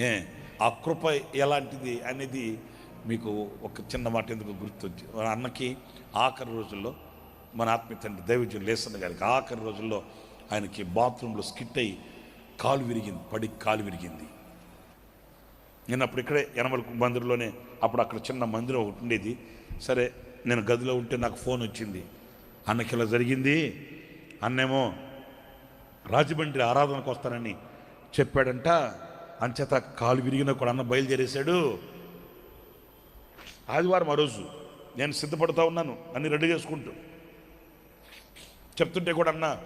ఏ ఆ కృప ఎలాంటిది అనేది మీకు ఒక చిన్న మాట ఎందుకు గుర్తొచ్చి మన అన్నకి ఆఖరి రోజుల్లో మన ఆత్మీయ తండ్రి దైవజన్ లేసన్న గారికి ఆఖరి రోజుల్లో ఆయనకి బాత్రూంలో స్కిట్ అయ్యి కాలు విరిగింది పడి కాలు విరిగింది. నేను అప్పుడు ఇక్కడే యనమల మందిరంలోనే అప్పుడు అక్కడ చిన్న మందిరం ఒకటి ఉండేది. సరే నేను గదిలో ఉంటే నాకు ఫోన్ వచ్చింది. అన్నకి ఇలా జరిగింది. అన్నేమో రాజమండ్రి ఆరాధనకు వస్తానని చెప్పాడంట. అంచేత కాలు విరిగిన కూడా అన్న బయలుదేరేశాడు. ఆదివారం ఆ రోజు నేను సిద్ధపడుతూ ఉన్నాను అన్ని రెడీ చేసుకుంటూ. చెప్తుంటే కూడా అన్న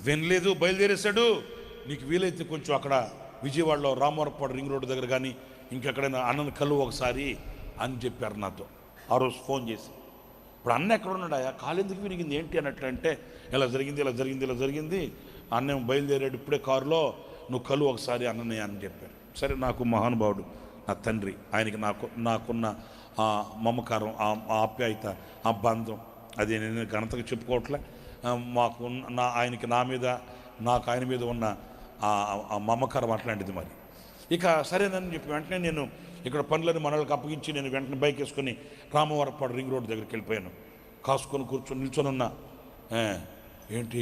వినలేదు బయలుదేరేశాడు. నీకు వీలైతే కొంచెం అక్కడ విజయవాడలో రామవరపాడు రింగ్ రోడ్డు దగ్గర కానీ ఇంకెక్కడైనా అన్నను కలువు ఒకసారి అని చెప్పారు నాతో. ఆ రోజు ఫోన్ చేసి ఇప్పుడు అన్న ఎక్కడ ఉన్నాడా కాలు ఎందుకు విరిగింది? ఏంటి? అన్నట్లంటే ఇలా జరిగింది ఇలా జరిగింది ఇలా జరిగింది. అన్నం బయలుదేరాడు ఇప్పుడే కారులో. నువ్వు కలు ఒకసారి అన్ననే అని చెప్పాడు సరే నాకు మహానుభావుడు నా తండ్రి ఆయనకి నాకు నాకున్న ఆ మమకారం ఆ ఆప్యాయత ఆ బంధం అది నేను ఘనతగా చెప్పుకోవట్లే. మాకు నా ఆయనకి నా మీద నాకు ఆయన మీద ఉన్న ఆ మమకారం అట్లాంటిది మరి. ఇక సరేనని చెప్పి వెంటనే నేను ఇక్కడ పనులను మనలకు అప్పగించి నేను వెంటనే బైక్ వేసుకొని రామవరపాడు రింగ్ రోడ్ దగ్గరికి వెళ్ళిపోయాను. కాసుకొని కూర్చొని నిల్చొని ఉన్నా ఏంటి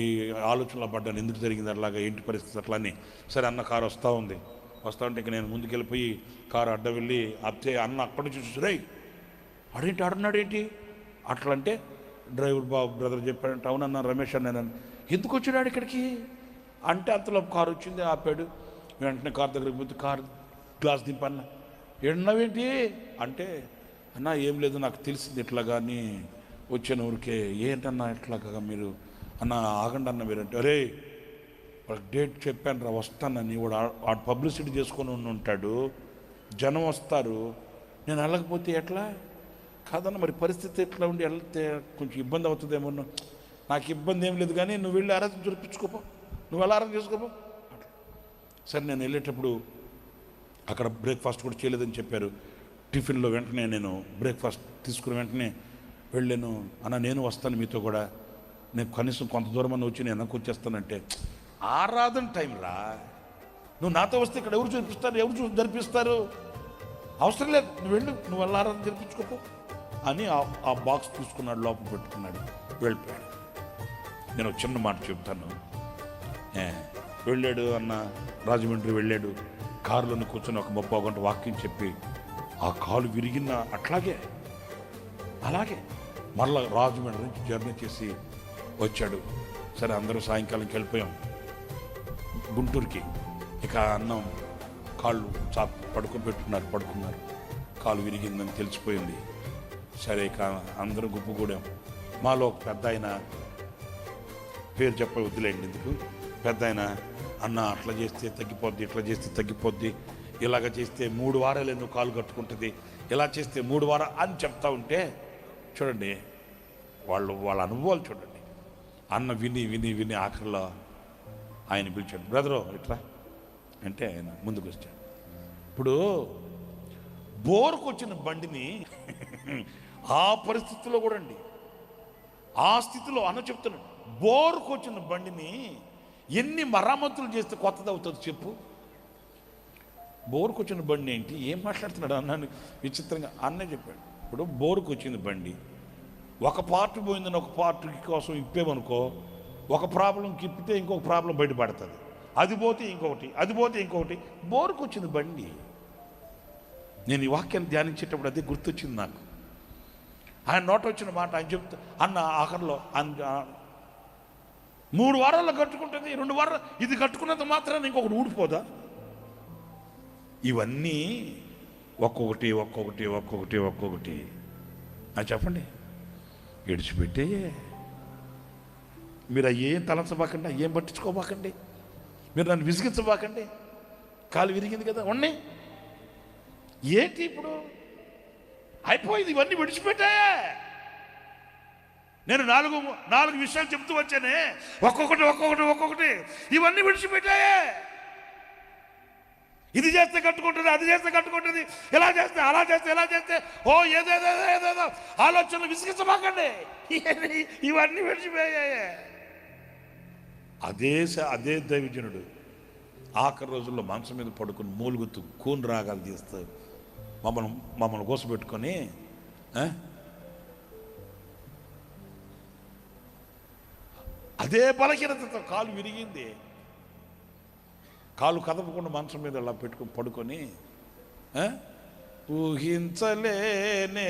ఆలోచనలో పడ్డాను ఎందుకు జరిగింది అలాగా ఏంటి పరిస్థితి అట్లా అని. సరే అన్న కారు వస్తూ ఉంది. వస్తూ ఉంటే ఇక నేను ముందుకెళ్ళిపోయి కారు అడ్డ వెళ్ళి అత్తే అన్న అప్పటి నుంచి చూసి అడేంటి ఆడున్నాడు ఏంటి? అట్లంటే డ్రైవర్ బాబు బ్రదర్ చెప్పాడు టౌన్ అన్న రమేష్ అన్న ఎందుకు వచ్చినాడు ఇక్కడికి? అంటే అంతలో కారు వచ్చింది ఆపాడు. వెంటనే కారు దగ్గరికి పోతే కారు గ్లాస్ దింపన్న ఎన్నవేంటి అంటే అన్న ఏం లేదు నాకు తెలిసింది ఇట్లా కానీ వచ్చిన ఊరికే. ఏంటన్నా ఇట్లాగా మీరు అన్న ఆగండి అన్న మీరంటే అరే వాళ్ళకి డేట్ చెప్పాను రా వస్తానని వాడు వాడు పబ్లిసిటీ చేసుకొని ఉండి ఉంటాడు. జనం వస్తారు. నేను వెళ్ళకపోతే ఎట్లా? కాదన్న మరి పరిస్థితి ఎట్లా ఉండి వెళ్తే కొంచెం ఇబ్బంది అవుతుందేమో నాకు ఇబ్బంది ఏం లేదు కానీ నువ్వు వెళ్ళి ఆరాధన చూపించుకోపో నువ్వు ఎలా ఆరాధన చేసుకోపో? అట్లా. సరే నేను వెళ్ళేటప్పుడు అక్కడ బ్రేక్ఫాస్ట్ కూడా చేయలేదని చెప్పారు. టిఫిన్లో వెంటనే నేను బ్రేక్ఫాస్ట్ తీసుకుని వెంటనే వెళ్ళాను. అన్న నేను వస్తాను మీతో కూడా. నేను కనీసం కొంత దూరం అని వచ్చి నేను వెనక్కి వచ్చేస్తానంటే ఆరాధన టైం రా. నువ్వు నాతో వస్తే ఇక్కడ ఎవరు చూపిస్తారు? ఎవరు చూ జరిపిస్తారు? అవసరం లేదు. నువ్వు వెళ్ళు. నువ్వు వెళ్ళి ఆరాధన జరిపించుకోకు అని ఆ- బాక్స్ తీసుకున్నాడు లోపల పెట్టుకున్నాడు. వెళ్ళిపోయాడు. నేను చిన్న మాట చెప్తాను వెళ్ళాడు అన్న రాజమండ్రి వెళ్ళాడు. కారులోని కూర్చొని ఒక ముప్పై గంట వాక్యం చెప్పి ఆ కాలు విరిగిన అట్లాగే అలాగే మళ్ళా రాజమండ్రి నుంచి జర్నీ చేసి వచ్చాడు. సరే అందరూ సాయంకాలంకి వెళ్ళిపోయాం. గుంటూరుకి. ఇక అన్నం కాళ్ళు చా పడుకొని పడుకున్నారు. కాలు విరిగిందని తెలిసిపోయింది. సరే ఇక అందరూ గుప్పుకూడాం. మాలో ఒక పెద్ద ఆయన పేరు చెప్ప వద్దులేండి ఎందుకు? పెద్ద ఆయన అన్న అట్లా చేస్తే తగ్గిపోద్ది ఇట్లా చేస్తే తగ్గిపోద్ది. ఇలాగ చేస్తే మూడు వారాలు ఎందుకు కాలు కట్టుకుంటుంది? ఇలా చేస్తే మూడు వారాలు అని చెప్తా ఉంటే చూడండి వాళ్ళు వాళ్ళ అనుభవాలు చూడండి. అన్న విని విని విని ఆఖరిలో ఆయన పిలిచాడు బ్రదరు ఇట్లా అంటే ఆయన ముందుకు వచ్చాడు ఇప్పుడు బోరుకు వచ్చిన బండిని ఆ పరిస్థితిలో కూడా అండి ఆ స్థితిలో అన్న చెప్తున్నాడు బోరుకొచ్చిన బండిని ఎన్ని మరమ్మతులు చేస్తే కొత్తది అవుతుంది చెప్పు. బోరుకొచ్చిన బండి ఏంటి? ఏం మాట్లాడుతున్నాడు? అన్నాను విచిత్రంగా అన్నే చెప్పాడు. ఇప్పుడు బోరుకొచ్చింది బండి ఒక పార్ట్ పోయిందని ఒక పార్ట్ కోసం ఇప్పేమనుకో ఒక ప్రాబ్లం కిప్పితే ఇంకొక ప్రాబ్లం బయటపడుతుంది. అది పోతే ఇంకొకటి అది పోతే ఇంకొకటి. బోరుకు వచ్చింది బండి. నేను ఈ వాక్యాన్ని ధ్యానించేటప్పుడు అదే గుర్తొచ్చింది నాకు. ఆయన నోట వచ్చిన మాట ఆయన చెప్తా అన్న ఆఖరిలో మూడు వారాల్లో కట్టుకుంటుంది రెండు వారాలు ఇది కట్టుకున్నంత మాత్రాన్ని ఇంకొకటి ఊడిపోదా? ఇవన్నీ ఒక్కొక్కటి ఒక్కొక్కటి ఒక్కొక్కటి ఒక్కొక్కటి. చెప్పండి. విడిచిపెట్టే మీరు అయ్యేం తలంచబాకండి అయ్యేం పట్టించుకోబాకండి? మీరు నన్ను విసిగించబాకండి? కాలు విరిగింది కదా ఉన్నాయి ఏంటి ఇప్పుడు? అయిపోయింది ఇవన్నీ విడిచిపెట్టాయే నేను నాలుగు నాలుగు విషయాలు చెప్తూ వచ్చానే. ఒక్కొక్కటి ఒక్కొక్కటి ఒక్కొక్కటి. ఇవన్నీ విడిచిపెట్టాయే ఇది చేస్తే కట్టుకుంటుంది అది చేస్తే కట్టుకుంటుంది ఇలా చేస్తే అలా చేస్తే ఇలా చేస్తే ఓ ఏదేదో ఏదేదో ఆలోచనలు విసిగించమాకండి ఇవన్నీ- ఇవన్నీ విడిచిపోయాయే అదే అదే దైవజనుడు ఆఖరి రోజుల్లో మంచం మీద పడుకుని మూలుగుతూ కూని రాగాలు తీస్తూ మమ్మల్ని మమ్మల్ని కోసపెట్టుకొని అదే బలహీనతతో కాలు విరిగింది. కాలు కదపకుండా మంచం మీద అలా పెట్టుకుని పడుకొని ఊహించలేనే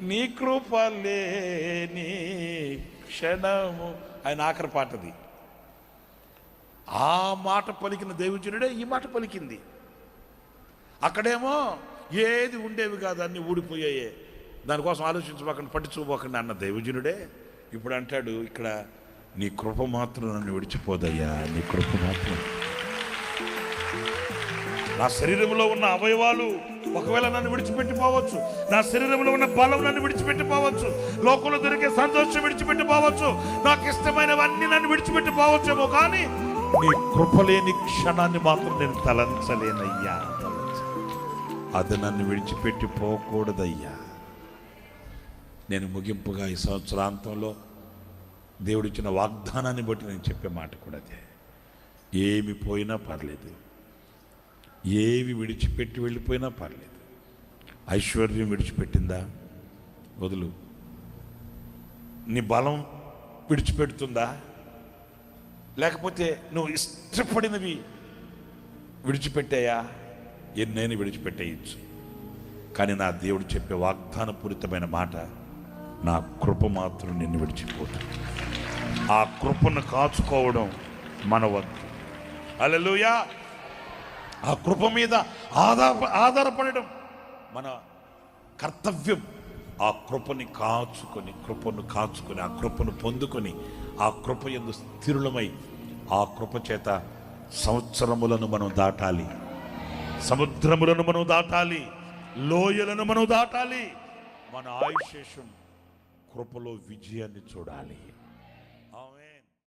నీ కృపలేని క్షణము. ఆయన ఆఖరి పాటది ఆ మాట పలికిన దేవజనుడే ఈ మాట పలికింది. అక్కడేమో ఏది ఉండేవి కాదు అన్నీ ఊడిపోయాయే. దానికోసం ఆలోచించబోకండి పట్టించుకోబోకండి అన్న దైవజనుడే. ఇప్పుడు అంటాడు ఇక్కడ నీ కృప మాత్రం నన్ను విడిచిపోదయ్యా నీ కృప మాత్రం. నా శరీరంలో ఉన్న అవయవాలు ఒకవేళ నన్ను విడిచిపెట్టిపోవచ్చు నా శరీరంలో ఉన్న బలం నన్ను విడిచిపెట్టిపోవచ్చు లోకంలో దొరికే సంతోషం విడిచిపెట్టిపోవచ్చు నాకు ఇష్టమైనవన్నీ నన్ను విడిచిపెట్టిపోవచ్చేమో కానీ నీ కృపలేని క్షణాన్ని మాత్రం నేను తలంచలేనయ్యా అది నన్ను విడిచిపెట్టి పోకూడదయ్యా. నేను ముగింపుగా ఈ సంవత్సరాంతంలో దేవుడిచ్చిన వాగ్దానాన్ని బట్టి నేను చెప్పే మాట కూడా అదే. ఏమి పోయినా పర్లేదు. ఏవి విడిచిపెట్టి వెళ్ళిపోయినా పర్లేదు. ఐశ్వర్యం విడిచిపెట్టిందా? వదులు. నీ బలం విడిచిపెడుతుందా? లేకపోతే నువ్వు ఇష్టపడినవి విడిచిపెట్టాయా? ఎన్నైనా విడిచిపెట్టేయచ్చు. కానీ నా దేవుడు చెప్పే వాగ్దానపూరితమైన మాట నా కృప మాత్రం నిన్ను విడిచిపోతా ఆ కృపను కాచుకోవడం మన వద్దు అలలుయా ఆ కృప మీద ఆధార ఆధారపడడం మన కర్తవ్యం. ఆ కృపని కాచుకొని కృపను కాచుకొని ఆ కృపను పొందుకొని ఆ కృప ఎందు స్థిరులమై ఆ కృప చేత సంవత్సరములను మనం దాటాలి. సముద్రములను మనం దాటాలి. లోయలను మనం దాటాలి. మన ఆయుశేషం కృపలో విజయాన్ని చూడాలి.